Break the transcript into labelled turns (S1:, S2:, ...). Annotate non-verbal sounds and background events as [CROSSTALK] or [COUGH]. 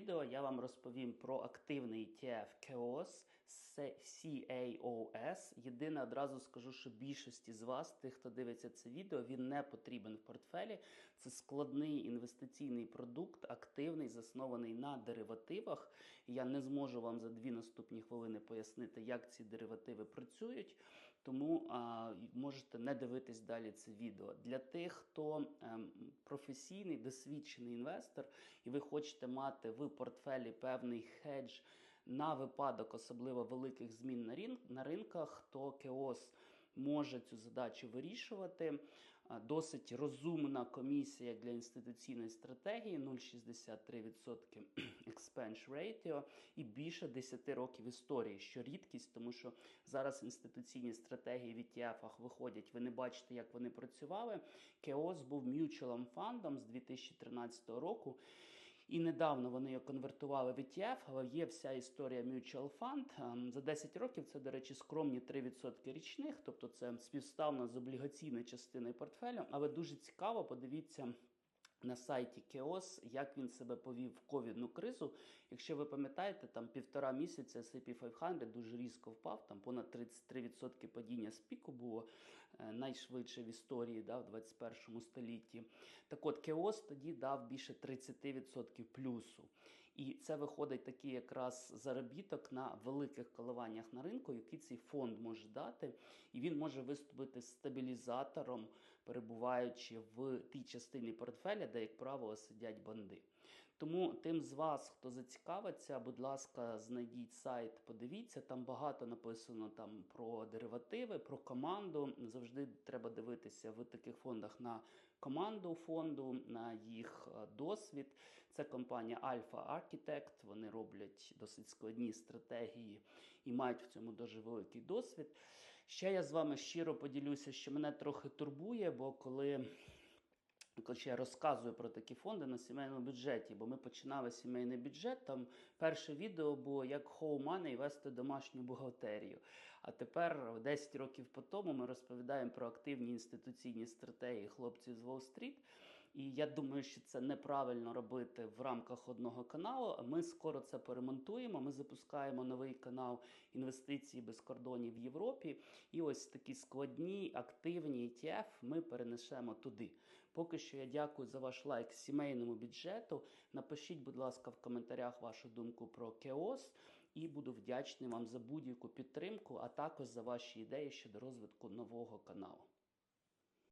S1: відео я вам розповім про активний ETF KEOS CAOS. Єдине, одразу скажу, що більшості з вас, тих, хто дивиться це відео, він не потрібен в портфелі. Це складний інвестиційний продукт, активний, заснований на деривативах. Я не зможу вам за дві наступні хвилини пояснити, як ці деривативи працюють. Тому а, можете не дивитись далі це відео. Для тих, хто ем, професійний, досвідчений інвестор, і ви хочете мати в портфелі певний хедж на випадок особливо великих змін на, рин- на ринках, то КЕОС може цю задачу вирішувати. Досить розумна комісія для інституційної стратегії 0,63% [CLEARS THROAT] expense ratio і більше 10 років історії, що рідкість, тому що зараз інституційні стратегії в ETF виходять. Ви не бачите, як вони працювали. КЕОС був mutual фондом з 2013 року. І недавно вони його конвертували в ETF, але є вся історія Mutual Fund. Ем, За 10 років це, до речі, скромні 3% річних, тобто це співставно з облігаційною частиною портфелю. Але дуже цікаво, подивіться. На сайті Кеос, як він себе повів в ковідну кризу. Якщо ви пам'ятаєте, там півтора місяця S&P 500 дуже різко впав, там понад 33% падіння з піку було е, найшвидше в історії да, в 21 столітті. Так от Кеос тоді дав більше 30% плюсу. І це виходить такий якраз заробіток на великих коливаннях на ринку, який цей фонд може дати. І він може виступити стабілізатором, перебуваючи в тій частині портфеля, де, як правило, сидять банди. Тому тим з вас, хто зацікавиться, будь ласка, знайдіть сайт, подивіться. Там багато написано там про деривативи, про команду. Завжди треба дивитися в таких фондах на команду фонду, на їх е, досвід. Це компанія Alpha Architect. Вони роблять досить складні стратегії і мають в цьому дуже великий досвід. Ще я з вами щиро поділюся, що мене трохи турбує, бо коли. Коли я розказую про такі фонди на сімейному бюджеті, бо ми починали сімейний бюджет. Там перше відео було як Home Money вести домашню бухгалтерію. А тепер, 10 років по тому, ми розповідаємо про активні інституційні стратегії хлопців з Уолл-стріт. І я думаю, що це неправильно робити в рамках одного каналу. Ми скоро це поремонтуємо. Ми запускаємо новий канал інвестиції без кордонів в Європі. І ось такі складні, активні ETF ми перенесемо туди. Поки що я дякую за ваш лайк сімейному бюджету. Напишіть, будь ласка, в коментарях вашу думку про Кеос. І буду вдячний вам за будь-яку підтримку, а також за ваші ідеї щодо розвитку нового каналу.